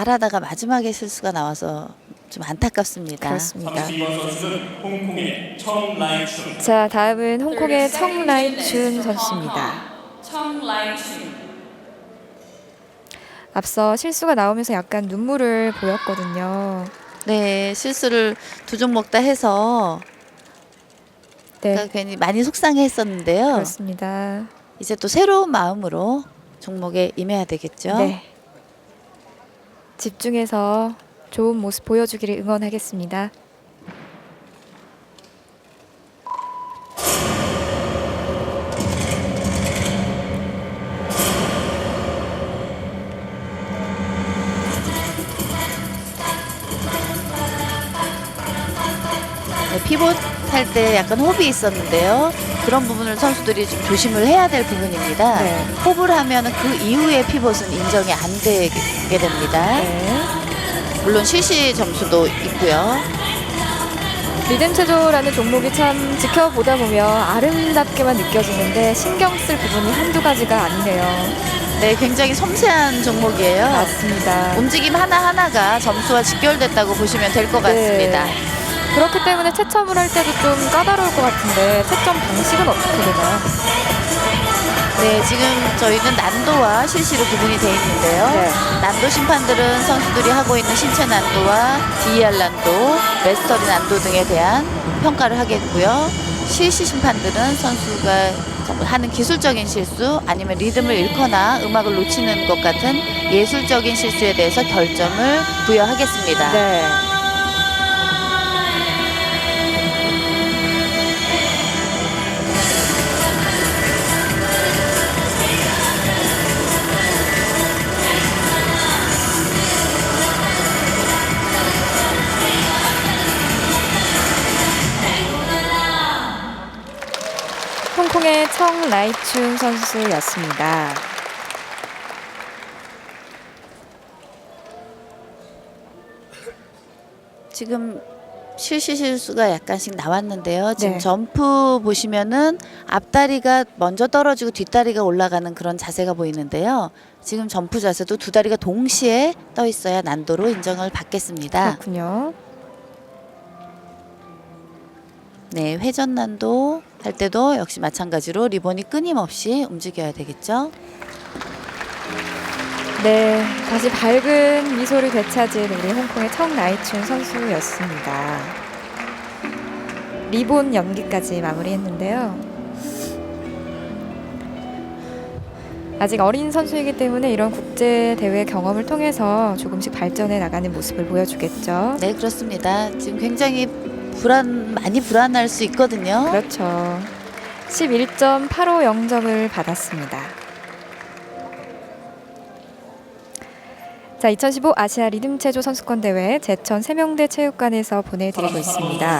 잘하다가 마지막에 실수가 나와서 좀 안타깝습니다. 그렇습니다. 32번 선수는 홍콩의 청라이춘. 자, 다음은 홍콩의 청라이춘 선수입니다. 청라이춘 앞서 실수가 나오면서 약간 눈물을 보였거든요. 네, 실수를 두 종목 다 해서 네, 그러니까 괜히 많이 속상해했었는데요. 그렇습니다. 이제 또 새로운 마음으로 종목에 임해야 되겠죠. 네. 집중해서 좋은 모습 보여주기를 응원하겠습니다. 네, 피봇 할 때 약간 호흡이 있었는데요. 그런 부분을 선수들이 좀 조심을 해야 될 부분입니다. 네. 호흡을 하면 그 이후에 피봇은 인정이 안 되게 됩니다. 네. 물론 실시 점수도 있고요. 리듬 체조라는 종목이 참 지켜보다 보면 아름답게만 느껴지는데 신경 쓸 부분이 한두 가지가 아니네요. 네, 굉장히 섬세한 종목이에요. 맞습니다. 움직임 하나하나가 점수와 직결됐다고 보시면 될것 네. 같습니다. 그렇기 때문에 채점을 할 때도 좀 까다로울 것 같은데 채점 방식은 어떻게 되나요? 네, 지금 저희는 난도와 실시로 구분이 되어 있는데요. 네. 난도 심판들은 선수들이 하고 있는 신체 난도와 DER 난도, 레스터리 난도 등에 대한 평가를 하겠고요. 실시 심판들은 선수가 하는 기술적인 실수 아니면 리듬을 잃거나 음악을 놓치는 것 같은 예술적인 실수에 대해서 결점을 부여하겠습니다. 네. 홍콩의 청 라이춘 선수였습니다. 지금 실시 실수가 약간씩 나왔는데요. 지금 네. 점프 보시면은 앞다리가 먼저 떨어지고 뒷다리가 올라가는 그런 자세가 보이는데요. 지금 점프 자세도 두 다리가 동시에 떠 있어야 난도로 인정을 받겠습니다. 그렇군요. 네, 회전 난도 할 때도 역시 마찬가지로 리본이 끊임없이 움직여야 되겠죠. 네, 다시 밝은 미소를 되찾은 우리 홍콩의 청 라이춘 선수였습니다. 리본 연기까지 마무리했는데요. 아직 어린 선수이기 때문에 이런 국제 대회 경험을 통해서 조금씩 발전해 나가는 모습을 보여주겠죠. 네, 그렇습니다. 지금 굉장히 불안 많이 불안할 수 있거든요. 그렇죠. 11.850점을 받았습니다. 자, 2015 아시아 리듬체조 선수권 대회 제천 세명대 체육관에서 보내드리고 있습니다.